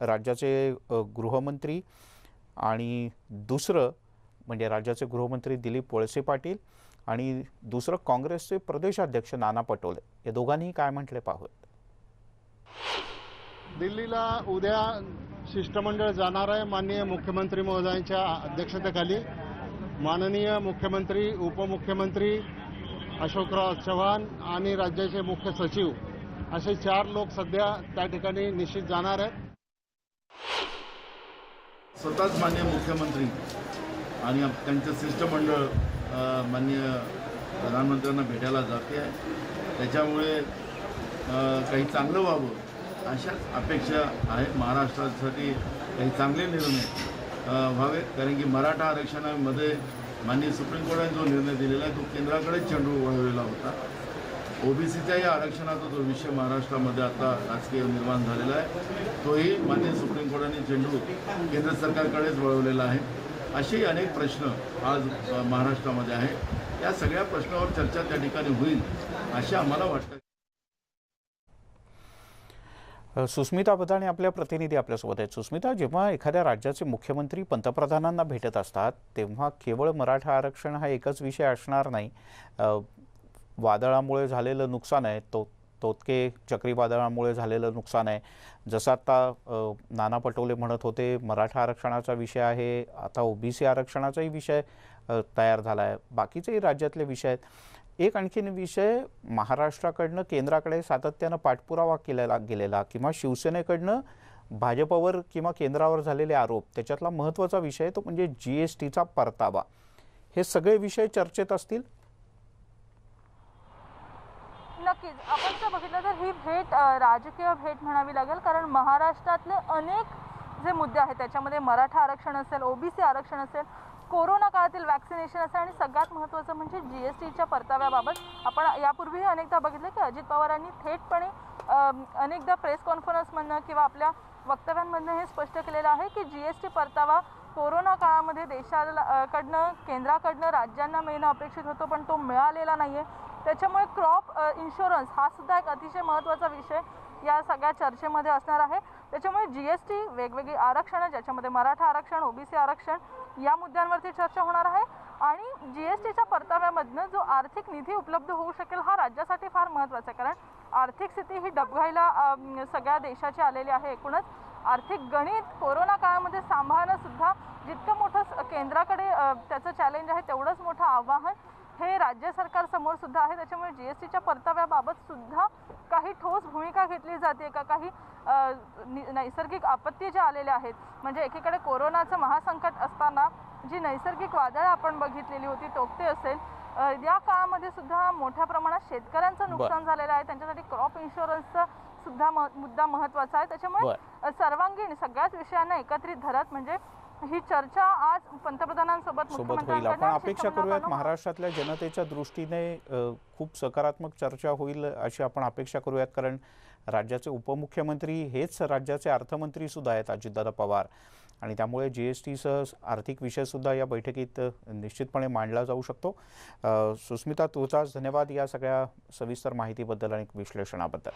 राज्याचे गृहमंत्री आणि दुसरं म्हणजे राज्याचे गृहमंत्री दिलीप वळसे पाटील आणि दुसरं काँग्रेसचे प्रदेशाध्यक्ष नाना पटोले. या दोघांनीही काय म्हटले पाहूयात? दिल्लीला उद्या शिष्टमंडळ जाणार आहे माननीय मुख्यमंत्री महोदयांच्या अध्यक्षतेखाली. माननीय मुख्यमंत्री उपमुख्यमंत्री अशोकराव चव्हाण आणि राज्याचे मुख्य सचिव असे चार लोक सध्या त्या ठिकाणी निश्चित जाणार आहेत. स्वतःच मान्य मुख्यमंत्री आणि आप- त्यांचं शिष्टमंडळ मान्य माननीय प्रधानमंत्र्यांना भेटायला जाते. आहे त्याच्यामुळे काही चांगलं व्हावं अशाच अपेक्षा आहेत महाराष्ट्रासाठी. काही चांगले निर्णय व्हावे. कारण की मराठा आरक्षणामध्ये माननीय सुप्रीम कोर्टाने जो निर्णय दिलेला आहे तो केंद्राकडेच चेंडू वळवलेला होता. ओबीसीच्याही आरक्षणाचा जो विषय महाराष्ट्रामध्ये आता राजकीय निर्माण झालेला आहे तोही मान्य सुप्रीम कोर्टाने चेंडू केंद्र सरकारकडेच वळवलेला आहे. असेही अनेक प्रश्न आज महाराष्ट्रामध्ये आहे या सगळ्या प्रश्नावर चर्चा त्या ठिकाणी होईल असे आम्हाला वाटतं. सुस्मिता बदाणे आपल्या प्रतिनिधी आपल्यासोबत आहेत. सुस्मिता जेव्हा एखाद्या राज्याचे मुख्यमंत्री पंतप्रधानांना भेटत असतात तेव्हा केवळ मराठा आरक्षण हा एकच विषय असणार नाही. वादळामुळे झालेलं नुकसान आहे तो तोतके चक्रीवादळामुळे झालेलं नुकसान आहे. जसं आता नाना पटोले म्हणत होते मराठा आरक्षणाचा विषय आहे आता ओबीसी आरक्षणाचाही विषय तयार झाला आहे. बाकीचेही राज्यातले विषय आहेत. एक आणखीन विषय महाराष्ट्राकडनं केंद्राकडे सातत्यानं पाठपुरावा केलेला गेलेला किंवा शिवसेनेकडनं भाजपवर किंवा केंद्रावर झालेले आरोप त्याच्यातला महत्त्वाचा विषय तो म्हणजे जी एस टीचा परतावा. हे सगळे विषय चर्चेत असतील नक्कीच. आपण जर बघितलं तर ही भेट राजकीय भेट म्हणावी लागेल कारण महाराष्ट्रातले अनेक जे मुद्दे आहेत त्याच्यामध्ये मराठा आरक्षण असेल ओबीसी आरक्षण असेल कोरोना काळातील वॅक्सिनेशन असेल आणि सगळ्यात महत्त्वाचं म्हणजे जी एस टीच्या परताव्याबाबत. आपण यापूर्वीही अनेकदा बघितलं की अजित पवारांनी थेटपणे अनेकदा प्रेस कॉन्फरन्समधनं किंवा आपल्या वक्तव्यांमधनं हे स्पष्ट केलेलं आहे की जी एस टी परतावा कोरोना काळामध्ये देशाला कडनं केंद्राकडनं राज्यांना मिळणं अपेक्षित होतं पण तो मिळालेला नाही आहे त्याच्यामुळे क्रॉप इन्शुरन्स हा सुद्धा एक अतिशय महत्त्वाचा विषय या सगळ्या चर्चेमध्ये असणार आहे. त्याच्यामुळे जी एस टी वेगवेगळी आरक्षणं ज्याच्यामध्ये मराठा आरक्षण ओबीसी आरक्षण या मुद्द्यांवरती चर्चा होणार आहे. आणि जी एस टीच्या परताव्यामधनं जो आर्थिक निधी उपलब्ध होऊ शकेल हा राज्यासाठी फार महत्त्वाचा आहे. कारण आर्थिक स्थिती ही डबघाईला सगळ्या देशाची आलेली आहे एकूणच. आर्थिक गणित कोरोना काळामध्ये सांभाळणंसुद्धा जितकं मोठं स- केंद्राकडे त्याचं चॅलेंज आहे तेवढंच मोठं आव्हान. हे राज्य सरकारसमोर सुद्धा आहे. त्याच्यामुळे जी एस टीच्या परताव्याबाबत सुद्धा काही ठोस भूमिका घेतली जाते. का काही नैसर्गिक आपत्ती ज्या आलेल्या आहेत म्हणजे एकीकडे कोरोनाचं महासंकट असताना जी नैसर्गिक वादळं आपण बघितलेली होती तोक्ते असेल या काळामध्ये सुद्धा मोठ्या प्रमाणात शेतकऱ्यांचं नुकसान झालेलं आहे. त्यांच्यासाठी क्रॉप इन्शुरन्सचा सुद्धा मुद्दा महत्त्वाचा आहे. त्याच्यामुळे सर्वांगीण सगळ्याच विषयांना एकत्रित धरत म्हणजे ही चर्चा आज पंतप्रधानांसोबत सोबत होईल. आपण अपेक्षा करूयात महाराष्ट्रातल्या जनतेच्या दृष्टीने खूप सकारात्मक चर्चा होईल अशी आपण अपेक्षा करूयात. कारण राज्याचे उपमुख्यमंत्री हेच राज्याचे अर्थमंत्री सुद्धा आहेत अजितदादा पवार. आणि त्यामुळे जी एस टीसह आर्थिक विषयसुद्धा या बैठकीत निश्चितपणे मांडला जाऊ शकतो. सुस्मिता तुझाच धन्यवाद या सगळ्या सविस्तर माहितीबद्दल आणि विश्लेषणाबद्दल.